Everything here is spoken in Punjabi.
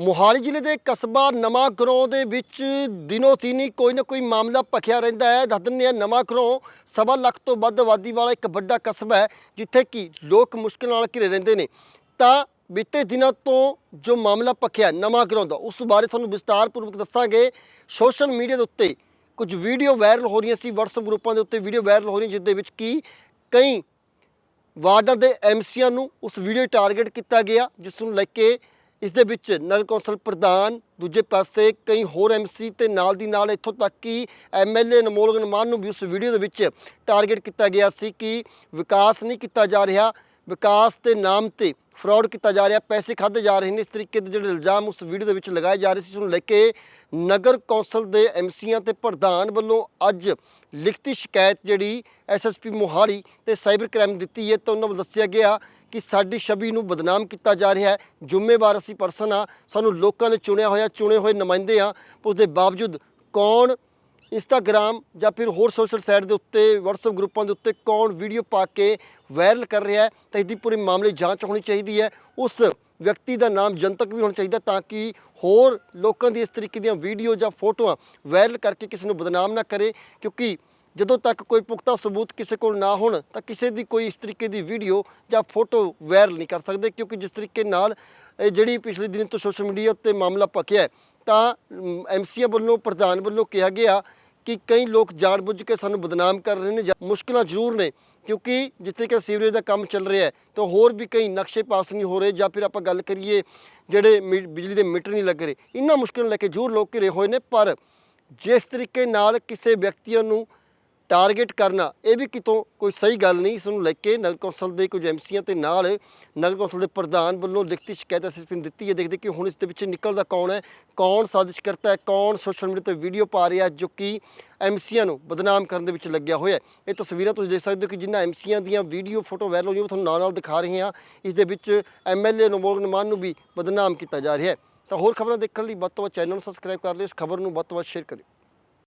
ਮੋਹਾਲੀ ਜ਼ਿਲ੍ਹੇ ਦੇ ਕਸਬਾ ਨਵਾਂ ਗਰੋਂ ਦੇ ਵਿੱਚ ਦਿਨੋ ਦਿਨੀ ਕੋਈ ਨਾ ਕੋਈ ਮਾਮਲਾ ਭਖਿਆ ਰਹਿੰਦਾ ਹੈ। ਦੱਸ ਦਿੰਦੇ ਹਾਂ, ਨਵਾਂ ਗਰੋਂ ਸਵਾ ਲੱਖ ਤੋਂ ਵੱਧ ਆਬਾਦੀ ਵਾਲਾ ਇੱਕ ਵੱਡਾ ਕਸਬਾ ਹੈ, ਜਿੱਥੇ ਕਿ ਲੋਕ ਮੁਸ਼ਕਲ ਨਾਲ ਘਿਰੇ ਰਹਿੰਦੇ ਨੇ। ਤਾਂ ਬੀਤੇ ਦਿਨਾਂ ਤੋਂ ਜੋ ਮਾਮਲਾ ਭਖਿਆ ਨਵਾਂ ਗਰੋਂ ਦਾ, ਉਸ ਬਾਰੇ ਤੁਹਾਨੂੰ ਵਿਸਤਾਰਪੂਰਵਕ ਦੱਸਾਂਗੇ। ਸੋਸ਼ਲ ਮੀਡੀਆ ਦੇ ਉੱਤੇ ਕੁਝ ਵੀਡੀਓ ਵਾਇਰਲ ਹੋ ਰਹੀਆਂ ਸੀ, WhatsApp ਗਰੁੱਪਾਂ ਦੇ ਉੱਤੇ ਵੀਡੀਓ ਵਾਇਰਲ ਹੋ ਰਹੀਆਂ, ਜਿਸ ਦੇ ਵਿੱਚ ਕੀ ਕਈ ਵਾਰਡਾਂ ਦੇ ਐਮਸੀਆਂ ਨੂੰ ਉਸ ਵੀਡੀਓ ਟਾਰਗੇਟ ਕੀਤਾ ਗਿਆ, ਜਿਸ ਨੂੰ ਲੈ ਕੇ ਇਸ ਦੇ ਵਿੱਚ ਨਗਰ ਕੌਂਸਲ ਪ੍ਰਧਾਨ, ਦੂਜੇ ਪਾਸੇ ਕਈ ਹੋਰ ਐਮਸੀ ਤੇ ਨਾਲ ਦੀ ਨਾਲ ਇੱਥੋਂ ਤੱਕ ਕਿ ਐਮਐਲਏ ਅਨਮੋਲ ਗਨਮਾਨ ਨੂੰ ਵੀ ਉਸ ਵੀਡੀਓ ਦੇ ਵਿੱਚ ਟਾਰਗੇਟ ਕੀਤਾ ਗਿਆ ਸੀ ਕਿ ਵਿਕਾਸ ਨਹੀਂ ਕੀਤਾ ਜਾ ਰਿਹਾ। ਵਿਕਾਸ ਦੇ ਨਾਮ ਤੇ ਫਰਾਡ ਕੀਤਾ ਜਾ ਰਿਹਾ, ਪੈਸੇ ਖਾਦੇ ਜਾ ਰਹੇ ਨੇ। ਇਸ ਤਰੀਕੇ ਦੇ ਜਿਹੜੇ ਇਲਜ਼ਾਮ ਉਸ ਵੀਡੀਓ ਦੇ ਵਿੱਚ ਲਗਾਏ ਜਾ ਰਹੇ ਸੀ ਉਸ ਨੂੰ ਲੈ ਕੇ ਨਗਰ ਕੌਂਸਲ ਦੇ ਐਮਸੀਆਂ ਤੇ ਪ੍ਰਧਾਨ ਵੱਲੋਂ ਅੱਜ ਲਿਖਤੀ ਸ਼ਿਕਾਇਤ ਜਿਹੜੀ ਐਸਐਸਪੀ ਮੋਹਾਲੀ ਤੇ ਸਾਈਬਰ ਕ੍ਰਾਈਮ ਦਿੱਤੀ ਹੈ। ਤਾਂ ਉਹਨਾਂ ਵੱਲੋਂ ਦੱਸਿਆ ਗਿਆ ਕਿ ਸਾਡੀ ਛਵੀ ਨੂੰ ਬਦਨਾਮ ਕੀਤਾ ਜਾ ਰਿਹਾ ਹੈ। ਜ਼ਿੰਮੇਵਾਰ ਅਸੀਂ ਪਰਸਨ ਆ ਸਾਨੂੰ ਲੋਕਾਂ ਨੇ ਚੁਣਿਆ ਹੋਇਆ, ਚੁਣੇ ਹੋਏ ਨੁਮਾਇੰਦੇ ਆ ਉਸ ਦੇ ਬਾਵਜੂਦ ਕੌਣ ਇੰਸਟਾਗ੍ਰam ਜਾਂ ਫਿਰ ਹੋਰ ਸੋਸ਼ਲ ਸਾਈਟ ਦੇ ਉੱਤੇ WhatsApp ਗਰੁੱਪਾਂ ਦੇ ਉੱਤੇ ਕੌਣ ਵੀਡੀਓ ਪਾ ਕੇ ਵਾਇਰਲ ਕਰ ਰਿਹਾ ਹੈ ਤਾਂ ਇਹਦੀ ਪੂਰੀ ਮਾਮਲੇ ਜਾਂਚ ਹੋਣੀ ਚਾਹੀਦੀ ਹੈ। ਉਸ ਵਿਅਕਤੀ ਦਾ ਨਾਮ ਜਨਤਕ ਵੀ ਹੋਣਾ ਚਾਹੀਦਾ ਤਾਂ ਕਿ ਹੋਰ ਲੋਕਾਂ ਦੀ ਇਸ ਤਰੀਕੇ ਦੀਆਂ ਵੀਡੀਓ ਜਾਂ ਫੋਟੋਆਂ ਵਾਇਰਲ ਕਰਕੇ ਕਿਸੇ ਨੂੰ ਬਦਨਾਮ ਨਾ ਕਰੇ ਕਿਉਂਕਿ ਜਦੋਂ ਤੱਕ ਕੋਈ ਪੁਖਤਾ ਸਬੂਤ ਕਿਸੇ ਕੋਲ ਨਾ ਹੋਣ ਤਾਂ ਕਿਸੇ ਦੀ ਕੋਈ ਇਸ ਤਰੀਕੇ ਦੀ ਵੀਡੀਓ ਜਾਂ ਫੋਟੋ ਵਾਇਰਲ ਨਹੀਂ ਕਰ ਸਕਦੇ ਕਿਉਂਕਿ ਜਿਸ ਤਰੀਕੇ ਨਾਲ ਇਹ ਜਿਹੜੀ ਪਿਛਲੇ ਦਿਨ ਤੋਂ ਸੋਸ਼ਲ ਮੀਡੀਆ ਉੱਤੇ ਮਾਮਲਾ ਪੱਕਿਆ ਹੈ, ਤਾਂ ਐਮਸੀਆ ਵੱਲੋਂ ਪ੍ਰਧਾਨ ਵੱਲੋਂ ਕਿਹਾ ਗਿਆ ਕਿ ਕਈ ਲੋਕ ਜਾਣਬੁੱਝ ਕੇ ਸਾਨੂੰ ਬਦਨਾਮ ਕਰ ਰਹੇ ਨੇ ਜਾਂ ਮੁਸ਼ਕਲਾਂ ਜ਼ਰੂਰ ਨੇ, ਕਿਉਂਕਿ ਜਿੱਥੇ ਕਿ ਸੀਵਰੇਜ ਦਾ ਕੰਮ ਚੱਲ ਰਿਹਾ ਹੈ, ਤਾਂ ਹੋਰ ਵੀ ਕਈ ਨਕਸ਼ੇ ਪਾਸ ਨਹੀਂ ਹੋ ਰਹੇ ਜਾਂ ਫਿਰ ਆਪਾਂ ਗੱਲ ਕਰੀਏ ਜਿਹੜੇ ਮੀ- ਬਿਜਲੀ ਦੇ ਮੀਟਰ ਨਹੀਂ ਲੱਗ ਰਹੇ ਇਹਨਾਂ ਮੁਸ਼ਕਲਾਂ ਲੈ ਕੇ ਜ਼ਰੂਰ ਲੋਕ ਘਿਰੇ ਹੋਏ ਨੇ, ਪਰ ਜਿਸ ਤਰੀਕੇ ਨਾਲ ਕਿਸੇ ਵਿਅਕਤੀਆਂ ਨੂੰ ਟਾਰਗੇਟ ਕਰਨਾ, ਇਹ ਵੀ ਕਿਤੋਂ ਕੋਈ ਸਹੀ ਗੱਲ ਨਹੀਂ। ਇਸ ਨੂੰ ਲੈ ਕੇ ਨਗਰ ਕੌਂਸਲ ਦੇ ਕੁਝ ਐਮਸੀਆਂ ਤੇ ਨਾਲ ਨਗਰ ਕੌਂਸਲ ਦੇ ਪ੍ਰਧਾਨ ਵੱਲੋਂ ਲਿਖਤੀ ਸ਼ਿਕਾਇਤ ਐਸਐਸਪੀ ਨੂੰ ਦਿੱਤੀ ਹੈ। ਦੇਖਦੇ ਕਿ ਹੁਣ ਇਸ ਦੇ ਵਿੱਚ ਨਿਕਲਦਾ ਕੌਣ ਹੈ, ਕੌਣ ਸਾਜ਼ਿਸ਼ ਕਰਤਾ ਹੈ, ਕੌਣ ਸੋਸ਼ਲ ਮੀਡੀਆ ਤੇ ਵੀਡੀਓ ਪਾ ਰਿਹਾ ਜੋ ਕਿ ਐਮਸੀਆਂ ਨੂੰ ਬਦਨਾਮ ਕਰਨ ਦੇ ਵਿੱਚ ਲੱਗਿਆ ਹੋਇਆ ਹੈ। ਇਹ ਤਸਵੀਰਾਂ ਤੁਸੀਂ ਦੇਖ ਸਕਦੇ ਹੋ ਕਿ ਜਿਨ੍ਹਾਂ ਐਮਸੀਆਂ ਦੀਆਂ ਵੀਡੀਓ, ਫੋਟੋ ਵਾਇਰਲ ਹੋਈਆਂ ਤੁਹਾਨੂੰ ਨਾਲ ਨਾਲ ਦਿਖਾ ਰਹੇ ਹਾਂ। ਇਸ ਦੇ ਵਿੱਚ ਐਮਐਲਏ ਅਨਮੋਲ ਗਨਮਾਨ ਨੂੰ ਵੀ ਬਦਨਾਮ ਕੀਤਾ ਜਾ ਰਿਹਾ ਹੈ। ਤਾਂ ਹੋਰ ਖਬਰਾਂ ਦੇਖਣ ਲਈ ਵੱਧ ਤੋਂ ਵੱਧ ਚੈਨਲ ਨੂੰ ਸਬਸਕ੍ਰਾਈਬ ਕਰ ਲਿਓ। ਇਸ ਖਬਰ ਨੂੰ ਵੱਧ ਤੋਂ ਵੱਧ ਸ਼ੇਅਰ ਕਰਿਓ।